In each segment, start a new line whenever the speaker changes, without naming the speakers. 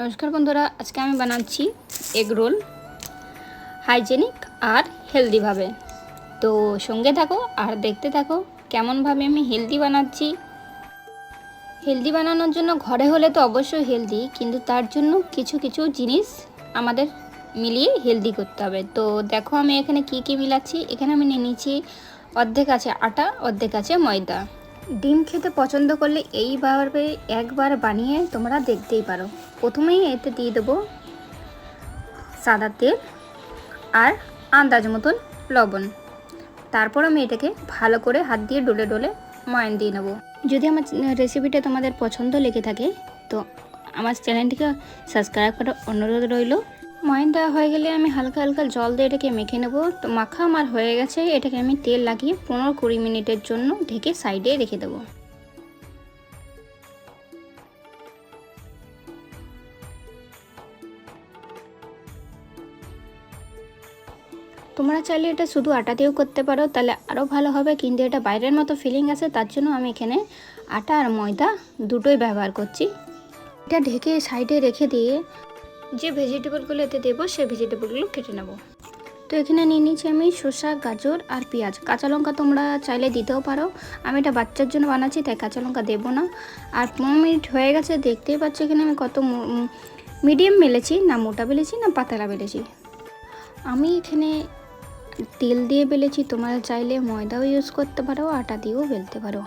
নমস্কার বন্ধুরা, আজকে আমি বানাচ্ছি এগ রোল হাইজেনিক আর হেলদিভাবে তো সঙ্গে থাকো আর দেখতে থাকো কেমনভাবে আমি হেলদি বানাচ্ছি। হেলদি বানানোর জন্য ঘরে হলে তো অবশ্যই হেলদি কিন্তু তার জন্য কিছু কিছু জিনিস আমাদের মিলিয়ে হেলদি করতে হবে। তো দেখো আমি এখানে কি কি মিলাচ্ছি? এখানে আমি নিয়ে নিচ্ছি অর্ধেক আছে আটা, অর্ধেক আছে ময়দা। ডিম খেতে পছন্দ করলে এইভাবে একবার বানিয়ে তোমরা দেখতেই পারো। প্রথমেই এতে দিয়ে দেবো সাদা তেল আর আন্দাজ মতন লবণ। তারপর আমি এটাকে ভালো করে হাত দিয়ে ডলে ডলে ময়ান দিয়ে নেব। যদি আমার রেসিপিটা তোমাদের পছন্দ লেগে থাকে, তো আমার চ্যানেলটিকে সাবস্ক্রাইব করার অনুরোধ রইল। ময়ান দেওয়া হয়ে গেলে আমি হালকা হালকা জল দিয়ে এটাকে মেখে নেব। তো মাখা আমার হয়ে গেছে, এটাকে আমি তেল লাগিয়ে পনেরো কুড়ি মিনিটের জন্য ঢেকে সাইডে রেখে দেবো। তোমরা চাইলে এটা শুধু আটা দিয়েও করতে পারো, তাহলে আরও ভালো হবে। কিন্তু এটা বাইরের মতো ফিলিং আছে, তার জন্য আমি এখানে আটা আর ময়দা দুটোই ব্যবহার করছি। এটা ঢেকে সাইডে রেখে দিয়ে যে ভেজিটেবলগুলো এতে দেবো সেই ভেজিটেবলগুলো কেটে নেব। তো এখানে নিয়ে নিচ্ছি আমি শসা, গাজর আর পেঁয়াজ। কাঁচা লঙ্কা তোমরা চাইলে দিতেও পারো। আমি এটা বাচ্চার জন্য বানাচ্ছি, তাই কাঁচা লঙ্কা দেবো না। আর পনেরো মিনিট হয়ে গেছে, দেখতেই পাচ্ছি এখানে আমি কত মিডিয়াম বেলেছি, না মোটা বেলেছি, না পাতলা বেলেছি। আমি এখানে তেল দিয়ে বেলেছি, তোমরা চাইলে ময়দাও ইউজ করতে পারো, আটা দিয়েও বেলতে পারো।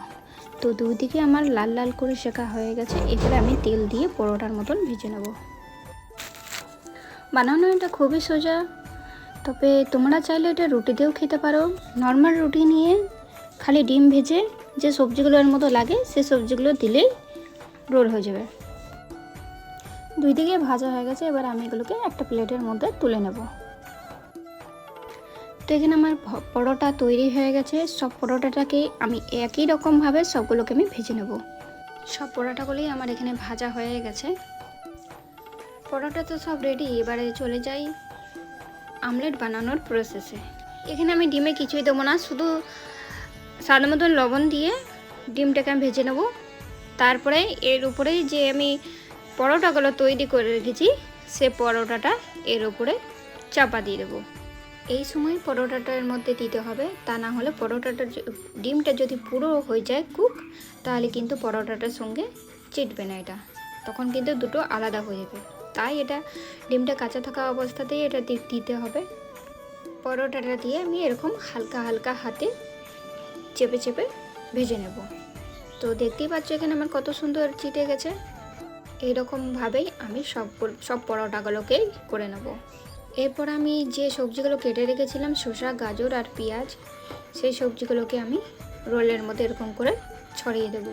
তো দুদিকে আমার লাল লাল করে শেখা হয়ে গেছে, এবারে আমি তেল দিয়ে পরোটার মতন ভেজে নেব। বানানো এটা খুবই সোজা। তবে তোমরা চাইলে এটা রুটি দিয়েও খেতে পারো। নর্মাল রুটি নিয়ে খালি ডিম ভেজে যে সবজিগুলোর মতো লাগে, সে সবজিগুলো দিলেই রোল হয়ে যাবে। দুই দিকে ভাজা হয়ে গেছে, এবার আমি এগুলোকে একটা প্লেটের মধ্যে তুলে নেব। তো এখানে আমার পরোটা তৈরি হয়ে গেছে। সব পরোটাটাকে আমি একই রকমভাবে সবগুলোকে আমি ভেজে নেব। সব পরোটাগুলোই আমার এখানে ভাজা হয়ে গেছে। পরোটা তো সব রেডি এবারে চলে যাই আমলেট বানানোর প্রসেসে এখানে আমি ডিমে কিছুই দেবো না, শুধু স্বাদ মতন লবণ দিয়ে ডিমটাকে আমি ভেজে নেব। তারপরে এর উপরে যে আমি পরোটাগুলো তৈরি করে রেখেছি, সে পরোটাটা এর উপরে চাপা দিয়ে দেবো। এই সময় পরোটাটার মধ্যে দিতে হবে, তা না হলে পরোটাটা ডিমটা যদি পুরো হয়ে যায় কুক তাহলে কিন্তু পরোটাটার সঙ্গে চিটবে না এটা। তখন কিন্তু দুটো আলাদা হয়ে যাবে। তাই এটা ডিমটা কাঁচা থাকা অবস্থাতেই এটা দিতে হবে। পরোটাটা দিয়ে আমি এরকম হালকা হালকা হাতে চেপে চেপে ভেজে নেব। তো দেখতেই পাচ্ছ এখানে আমার কত সুন্দর চিটে গেছে। এইরকমভাবেই আমি সব সব পরোটাগুলোকেই করে নেব। এরপর আমি যে সবজিগুলো কেটে রেখেছিলাম, শসা, গাজর আর পেঁয়াজ, সেই সবজিগুলোকে আমি রোলের মধ্যে এরকম করে ছড়িয়ে দেবো।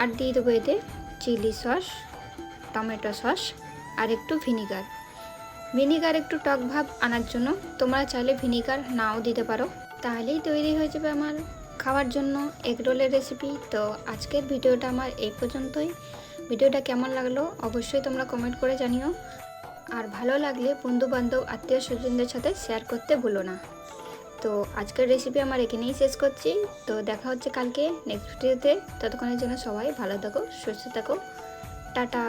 আর দিয়ে দেবো এতে চিলি সস, টমেটো সস আর একটু ভিনিগার। ভিনিগার একটু টক ভাব আনার জন্য তোমরা চাইলে ভিনিগার নাও দিতে পারো। তাহলেই তৈরি হয়ে যাবে আমার খাওয়ার জন্য এগ রোলের রেসিপি তো আজকের ভিডিওটা আমার এই পর্যন্তই। ভিডিওটা কেমন লাগল অবশ্যই তোমরা কমেন্ট করে জানিও। আর ভালো লাগলে বন্ধু বান্ধব আত্মীয় স্বজনদের সাথে শেয়ার করতে ভুলো না। তো আজকের রেসিপি আমার এখানেই শেষ করছি। তো দেখা হচ্ছে কালকে নেক্সট ভিডিওতে ততক্ষণের জন্য সবাই ভালো থাকো, সুস্থ থাকো। টাটা।